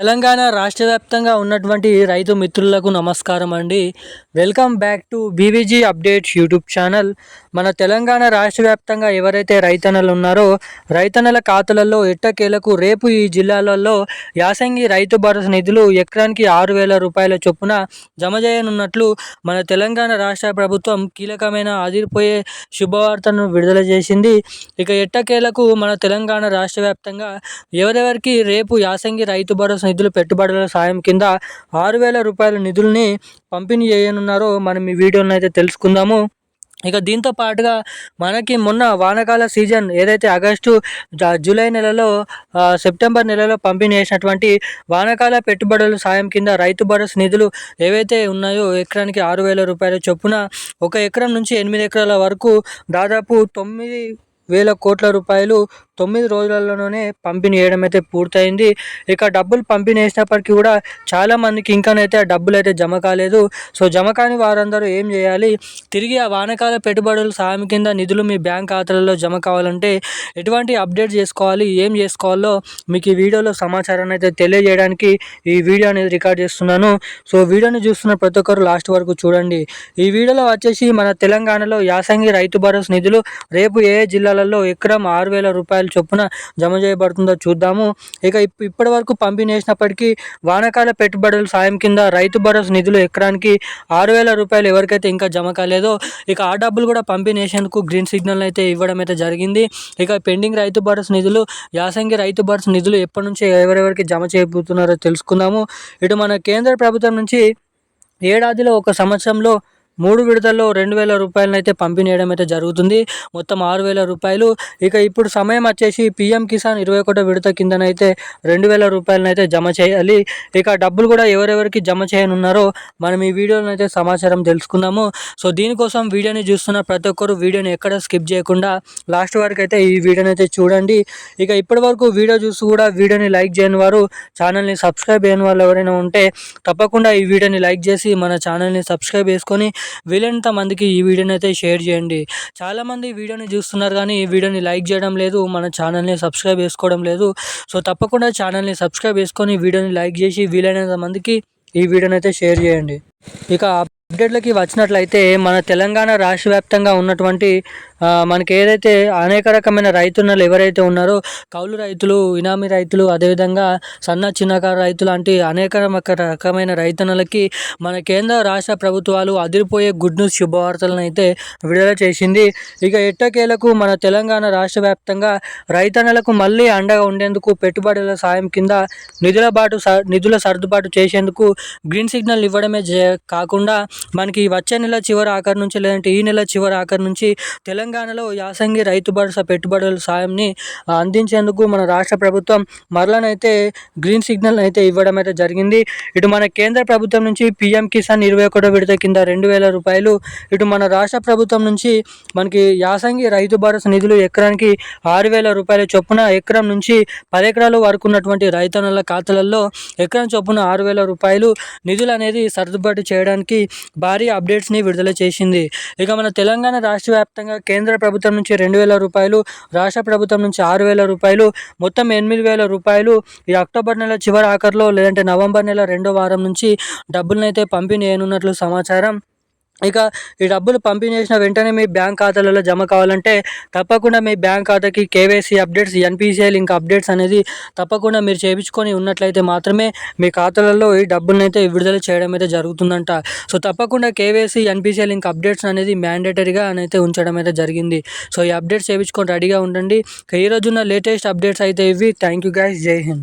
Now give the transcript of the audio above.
తెలంగాణ రాష్ట్ర వ్యాప్తంగా ఉన్నటువంటి రైతు మిత్రులకు నమస్కారం అండి. Welcome back to BVG updates YouTube channel. మన తెలంగాణ రాష్ట్ర వ్యాప్తంగా ఎవరైతే రైతన్నలు ఉన్నారో రైతన్నల ఖాతాలలో ఎట్టకేలకు రేపు ఈ జిల్లాలలో యాసంగి రైతు భరోసా నిధులు ఎకరానికి ఆరు వేల రూపాయల చొప్పున జమ చేయనున్నట్లు మన తెలంగాణ రాష్ట్ర ప్రభుత్వం కీలకమైన అదిరిపోయే శుభవార్తను విడుదల చేసింది. ఇక ఎట్టకేలకు మన తెలంగాణ రాష్ట్ర వ్యాప్తంగా ఎవరెవరికి రేపు యాసంగి రైతు భరోసా నిధులు పెట్టుబడుల సాయం కింద ఆరు వేల రూపాయల నిధుల్ని పంపిణీ చేయనున్నారో మనం ఈ వీడియోని అయితే తెలుసుకుందాము. ఇక దీంతో పాటుగా మనకి మొన్న వానకాల సీజన్ ఏదైతే ఆగస్టు జూలై నెలలో సెప్టెంబర్ నెలలో పంపిణీ చేసినటువంటి వానకాల పెట్టుబడుల సాయం కింద రైతు భరోసా నిధులు ఏవైతే ఉన్నాయో ఎకరానికి ఆరు వేల రూపాయల చొప్పున ఒక ఎకరం నుంచి ఎనిమిది ఎకరాల వరకు దాదాపు తొమ్మిది వేల కోట్ల రూపాయలు తొమ్మిది రోజులలోనే పంపిణీ చేయడం అయితే పూర్తయింది. ఇక డబ్బులు పంపిణీ చేసినప్పటికీ కూడా చాలామందికి ఇంకానైతే ఆ డబ్బులు అయితే జమ కాలేదు. సో జమ కాని వారందరూ ఏం చేయాలి? తిరిగి ఆ వానకాల పెట్టుబడుల సాయం కింద నిధులు మీ బ్యాంక్ ఖాతాలలో జమ కావాలంటే ఎటువంటి అప్డేట్ చేసుకోవాలి? ఏం చేసుకోవాలో మీకు ఈ వీడియోలో సమాచారాన్ని అయితే తెలియజేయడానికి ఈ వీడియో అనేది రికార్డ్ చేస్తున్నాను. సో వీడియోని చూస్తున్న ప్రతి ఒక్కరు లాస్ట్ వరకు చూడండి. ఈ వీడియోలో వచ్చేసి మన తెలంగాణలో యాసంగి రైతు భరోసా నిధులు రేపు ఏ జిల్లాలలో ఎకరం ఆరు వేల రూపాయలు రూపాయల చొప్పున జమ చేయబడుతుందో చూద్దాము. ఇక ఇప్పటి వరకు పంపిణీ చేసినప్పటికీ వానకాల పెట్టుబడుల సాయం కింద రైతు భరోసా నిధులు ఎకరానికి ఆరు వేల రూపాయలు ఎవరికైతే ఇంకా జమ కాలేదో ఇక ఆ డబ్బులు కూడా పంపిణీ చేసేందుకు గ్రీన్ సిగ్నల్ అయితే ఇవ్వడం అయితే జరిగింది. ఇక పెండింగ్ రైతు భరోసా నిధులు యాసంగి రైతు భరోసా నిధులు ఎప్పటి నుంచి ఎవరెవరికి జమ చేయబోతున్నారో తెలుసుకుందాము. ఇటు మన కేంద్ర ప్రభుత్వం నుంచి ఏడాదిలో ఒక సంవత్సరంలో మూడు విడతల్లో రెండు వేల రూపాయలను అయితే పంపిణీ చేయడం అయితే జరుగుతుంది. మొత్తం ఆరు వేల రూపాయలు. ఇక ఇప్పుడు సమయం వచ్చేసి పిఎం కిసాన్ ఇరవై ఒకటో విడత కిందనైతే రెండు వేల రూపాయలను అయితే జమ చేయాలి. ఇక డబ్బులు కూడా ఎవరెవరికి జమ చేయనున్నారో మనం ఈ వీడియోలో అయితే సమాచారం తెలుసుకుందాము. సో దీనికోసం వీడియోని చూస్తున్న ప్రతి ఒక్కరు వీడియోని ఎక్కడ స్కిప్ చేయకుండా లాస్ట్ వరకు అయితే ఈ వీడియోని అయితే చూడండి. ఇక ఇప్పటి వరకు వీడియో చూసి కూడా వీడియోని లైక్ చేయని వారు ఛానల్ని సబ్స్క్రైబ్ చేయని వాళ్ళు ఎవరైనా ఉంటే తప్పకుండా ఈ వీడియోని లైక్ చేసి మన ఛానల్ని సబ్స్క్రైబ్ చేసుకొని వీలైనంత మందికి ఈ వీడియోని అయితే షేర్ చేయండి. చాలామంది ఈ వీడియోని చూస్తున్నారు కానీ ఈ వీడియోని లైక్ చేయడం లేదు మన ఛానల్ని సబ్స్క్రైబ్ చేసుకోవడం లేదు. సో తప్పకుండా ఛానల్ని సబ్స్క్రైబ్ చేసుకొని వీడియోని లైక్ చేసి వీలైనంత మందికి ఈ వీడియోని అయితే షేర్ చేయండి. ఇక అప్డేట్లకి వచ్చినట్లయితే మన తెలంగాణ రాష్ట్ర వ్యాప్తంగా ఉన్నటువంటి మనకి ఏదైతే అనేక రకమైన రైతున్నలు ఎవరైతే ఉన్నారో కౌలు రైతులు ఇనామీ రైతులు అదేవిధంగా సన్న చిన్నకారు రైతులు లాంటి అనేక రకమైన రైతన్నలకి మన కేంద్ర రాష్ట్ర ప్రభుత్వాలు అదిరిపోయే గుడ్ న్యూస్ శుభవార్తలను అయితే విడుదల చేసింది. ఇక ఎట్టకేలకు మన తెలంగాణ రాష్ట్ర వ్యాప్తంగా రైతన్నలకు మళ్ళీ అండగా ఉండేందుకు పెట్టుబడుల సాయం కింద నిధుల బాటు నిధుల సర్దుబాటు చేసేందుకు గ్రీన్ సిగ్నల్ ఇవ్వడమే కాకుండా మనకి వచ్చే నెల చివరి ఆఖరి నుంచి లేదంటే ఈ నెల చివరి ఆఖరి నుంచి తెలంగాణలో యాసంగి రైతు భరోసా పెట్టుబడుల సాయంని అందించేందుకు మన రాష్ట్ర ప్రభుత్వం మరలనైతే గ్రీన్ సిగ్నల్ అయితే ఇవ్వడం అయితే జరిగింది. ఇటు మన కేంద్ర ప్రభుత్వం నుంచి పిఎం కిసాన్ ఇరవై ఒకటో విడత కింద రెండు వేల రూపాయలు ఇటు మన రాష్ట్ర ప్రభుత్వం నుంచి మనకి యాసంగి రైతు భరోసా నిధులు ఎకరానికి ఆరు వేల రూపాయల చొప్పున ఎకరం నుంచి పది ఎకరాలు వరకు ఉన్నటువంటి రైతన్నుల ఖాతాలలో ఎకరం చొప్పున ఆరు వేల రూపాయలు నిధులు అనేది సర్దుబాటు చేయడానికి భారీ అప్డేట్స్ని విడుదల చేసింది. ఇక మన తెలంగాణ రాష్ట్ర వ్యాప్తంగా కేంద్ర ప్రభుత్వం నుంచి రెండు వేల రూపాయలు రాష్ట్ర ప్రభుత్వం నుంచి ఆరు వేల రూపాయలు మొత్తం ఎనిమిది వేల రూపాయలు ఈ అక్టోబర్ నెల చివరి ఆఖరిలో లేదంటే నవంబర్ నెల రెండో వారం నుంచి డబ్బులనైతే పంపిణీ చేయనున్నట్లు సమాచారం. ఇక ఈ డబ్బులు పంపిణీ చేసిన వెంటనే మీ బ్యాంక్ ఖాతాలలో జమ కావాలంటే తప్పకుండా మీ బ్యాంక్ ఖాతాకి KYC updates NPCI link updates అనేది తప్పకుండా మీరు చేయించుకొని ఉన్నట్లయితే మాత్రమే మీ ఖాతాలలో ఈ డబ్బులను అయితే విడుదల చేయడం అయితే జరుగుతుందంట. సో తప్పకుండా కేవైసీ ఎన్పిసిఐ లింక్ అప్డేట్స్ అనేది మ్యాండేటరీగా అయితే ఉంచడం అయితే జరిగింది. సో ఈ అప్డేట్స్ చేయించుకొని రెడీగా ఉండండి. ఈ రోజున్న లేటెస్ట్ అప్డేట్స్ అయితే ఇవి. థ్యాంక్ యూ గైస్ జై హింద్.